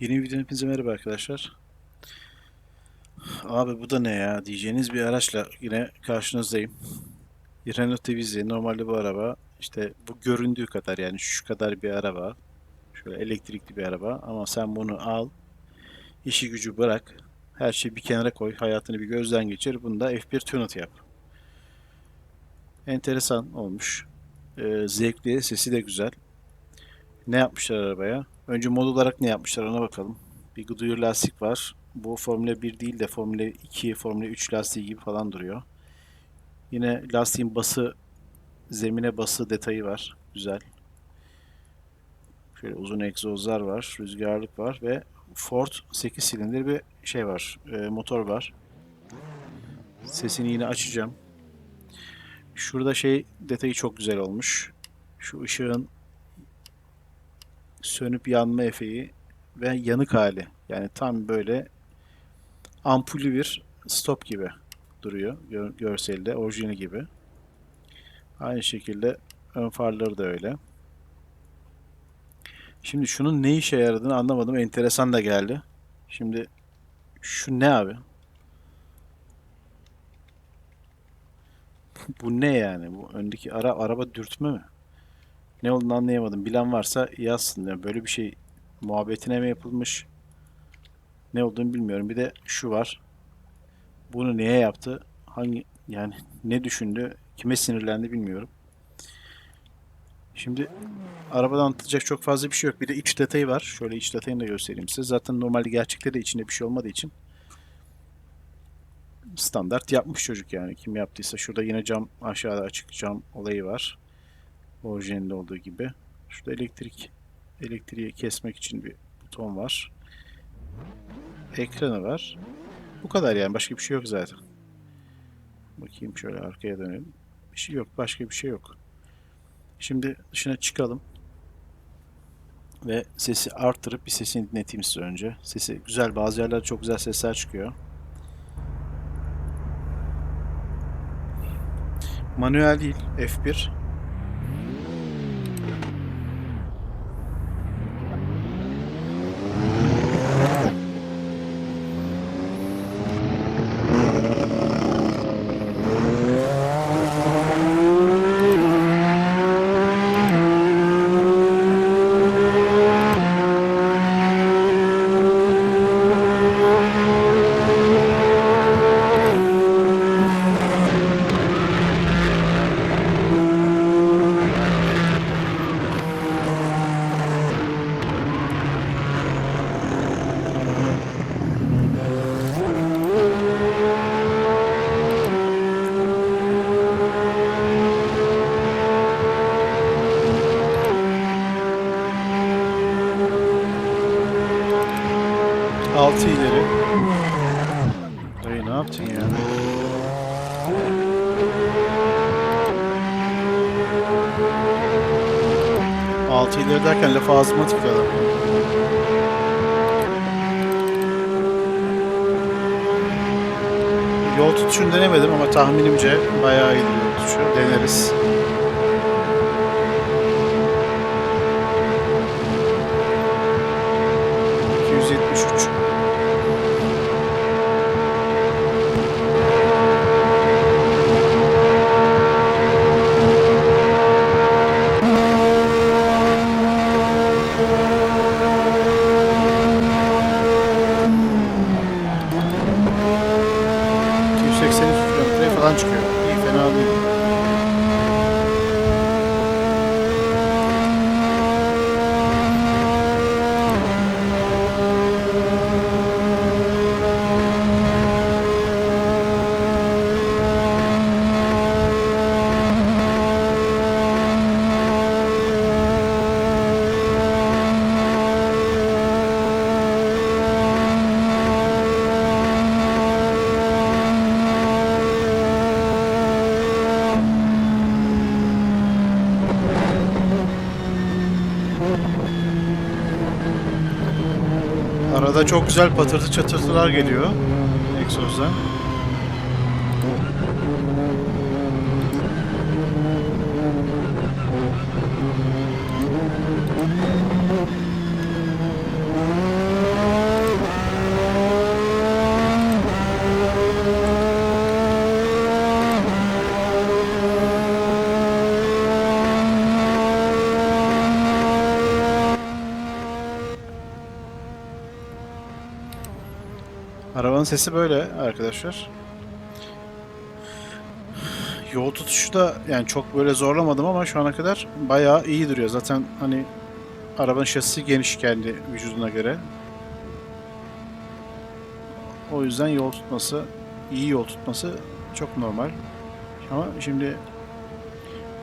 Yeni videodan hepinize merhaba arkadaşlar. Abi bu da ne ya diyeceğiniz bir araçla yine karşınızdayım. Renault Twizy. Normalde bu araba işte bu göründüğü kadar yani şu kadar bir araba. Şöyle elektrikli bir araba ama sen bunu al. işi gücü bırak. Her şeyi bir kenara koy. Hayatını bir gözden geçir. Bunu da F1 Tunet yap. Enteresan olmuş. Ee, zevkli. Sesi de güzel. Ne yapmışlar arabaya? Önce mod olarak ne yapmışlar ona bakalım. Bir Goodyear lastik var. Bu Formula 1 değil de Formula 2, Formula 3 lastiği gibi falan duruyor. Yine lastiğin bası, zemine bası detayı var. Güzel. Şöyle uzun egzozlar var, rüzgarlık var ve Ford 8 silindir bir şey var, e, motor var. Sesini yine açacağım. Şurada şey detayı çok güzel olmuş. Şu ışığın sönüp yanma efeği ve yanık hali. Yani tam böyle ampulü bir stop gibi duruyor gör- görselde, orijinali gibi. Aynı şekilde ön farları da öyle. Şimdi şunun ne işe yaradığını anlamadım. Enteresan da geldi. Şimdi şu ne abi? Bu ne yani? Bu öndeki ara araba dürtme mi? Ne olduğunu anlayamadım. Bilen varsa yazsın. Yani böyle bir şey muhabbetine mi yapılmış? Ne olduğunu bilmiyorum. Bir de şu var. Bunu neye yaptı? Hangi yani ne düşündü? Kime sinirlendi bilmiyorum. Şimdi arabadan anlatılacak çok fazla bir şey yok. Bir de iç detayı var. Şöyle iç detayını da göstereyim size. Zaten normalde gerçekte de içinde bir şey olmadığı için standart yapmış çocuk yani. Kim yaptıysa şurada yine cam aşağıda açık cam olayı var. Orijinalinde olduğu gibi. Şurada elektrik elektriği kesmek için bir buton var. Ekranı var. Bu kadar yani. Başka bir şey yok zaten. Bakayım şöyle arkaya dönelim. Bir şey yok. Başka bir şey yok. Şimdi dışına çıkalım. Ve sesi arttırıp bir sesini dinleteyim size önce. Sesi güzel. Bazı yerlerde çok güzel sesler çıkıyor. Manuel değil. F1. Altı ileri. Dayı ne yaptın ya? Altı ileri derken lafı ağzıma tıkladı. Yol tutuşunu denemedim ama tahminimce bayağı iyi yol tutuşu. Deneriz. ...273. ...283 kilometre falan çıkıyor. İyi fena değil. Arada çok güzel patırtı çatırtılar geliyor egzozdan. Arabanın sesi böyle arkadaşlar. Yol tutuşu da yani çok böyle zorlamadım ama şu ana kadar bayağı iyi duruyor. Zaten hani arabanın şasisi geniş kendi vücuduna göre. O yüzden yol tutması, iyi yol tutması çok normal. Ama şimdi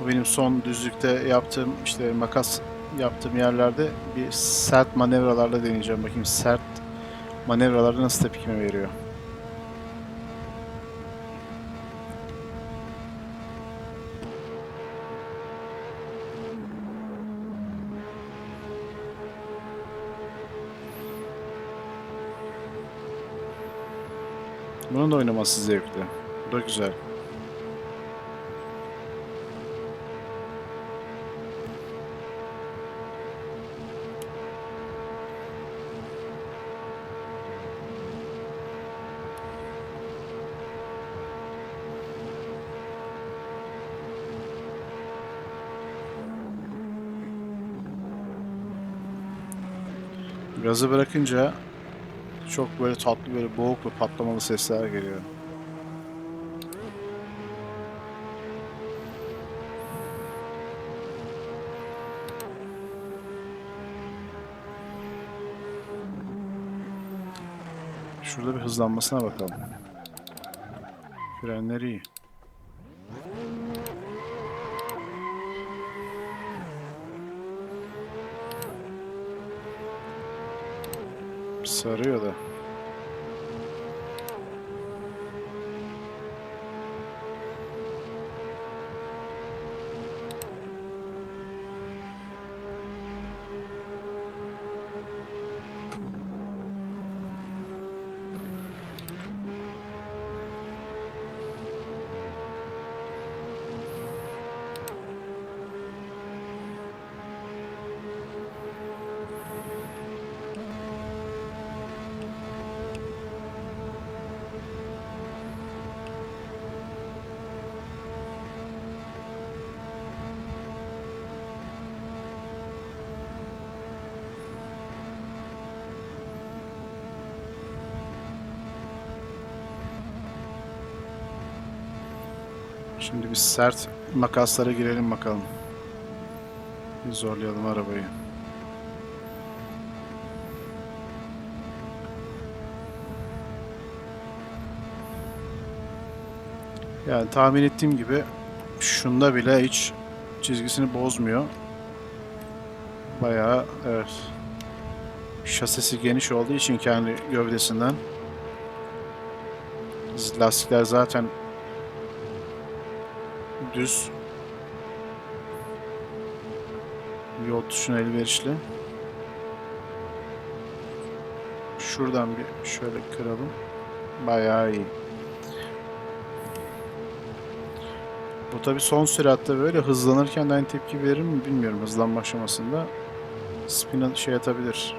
bu benim son düzlükte yaptığım işte makas yaptığım yerlerde bir sert manevralarla deneyeceğim. Bakayım sert manevralarda nasıl tepkime veriyor. Bunun da oynaması zevkli. Bu da güzel. Gazı bırakınca çok böyle tatlı böyle boğuk ve patlamalı sesler geliyor. Şurada bir hızlanmasına bakalım. Frenleri iyi. Sarıyor da. Şimdi bir sert makaslara girelim bakalım. Bir zorlayalım arabayı. Yani tahmin ettiğim gibi şunda bile hiç çizgisini bozmuyor. Bayağı evet. Şasisi geniş olduğu için kendi gövdesinden. Lastikler zaten düz yol tuşuna elverişli. Şuradan bir şöyle kıralım. Bayağı iyi. Bu tabi son süratte böyle hızlanırken de aynı tepki verir mi bilmiyorum hızlanma aşamasında. Spin şey atabilir.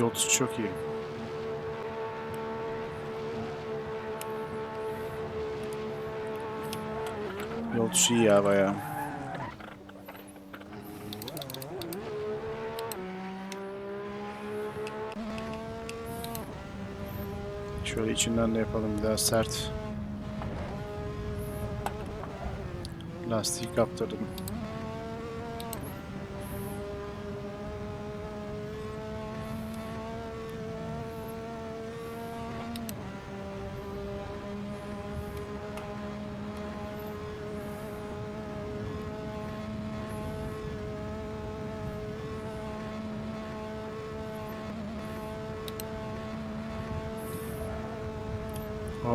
Yol çok iyi. Yol iyi ya bayağı. Şöyle içinden de yapalım bir daha sert. Lastiği kaptırdım.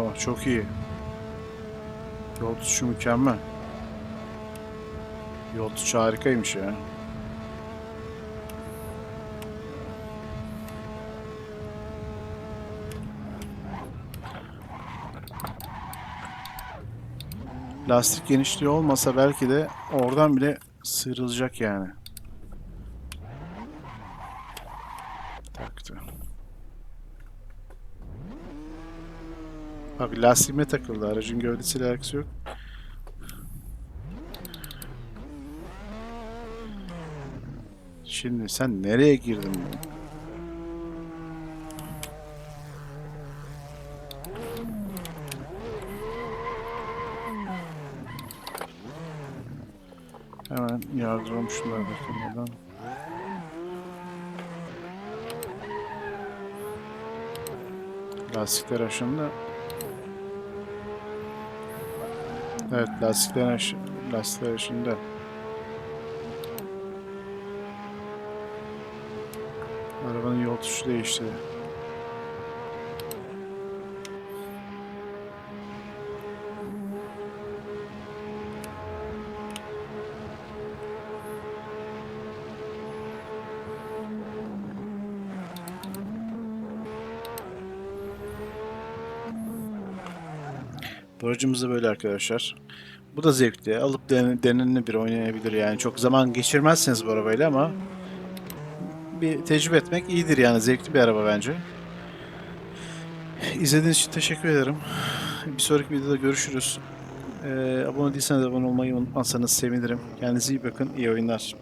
Aa, çok iyi. Yol tutuşu mükemmel. Yol tutuşu harikaymış ya. Lastik genişliği olmasa belki de oradan bile sıyrılacak yani. Bak lastiğime takıldı. Aracın gövdesiyle alakası yok. Şimdi sen nereye girdin? Hemen yardıralım şunları bakamadan. Lastikler aşındı. Evet lastikler lastikler aşındı. Arabanın yol tuşu değişti. Bu aracımız da böyle arkadaşlar. Bu da zevkli. Alıp den denenli bir oynayabilir yani. Çok zaman geçirmezsiniz bu arabayla ama bir tecrübe etmek iyidir yani. Zevkli bir araba bence. İzlediğiniz için teşekkür ederim. Bir sonraki videoda görüşürüz. Ee, abone değilseniz abone olmayı unutmazsanız sevinirim. Kendinize iyi bakın. İyi oyunlar.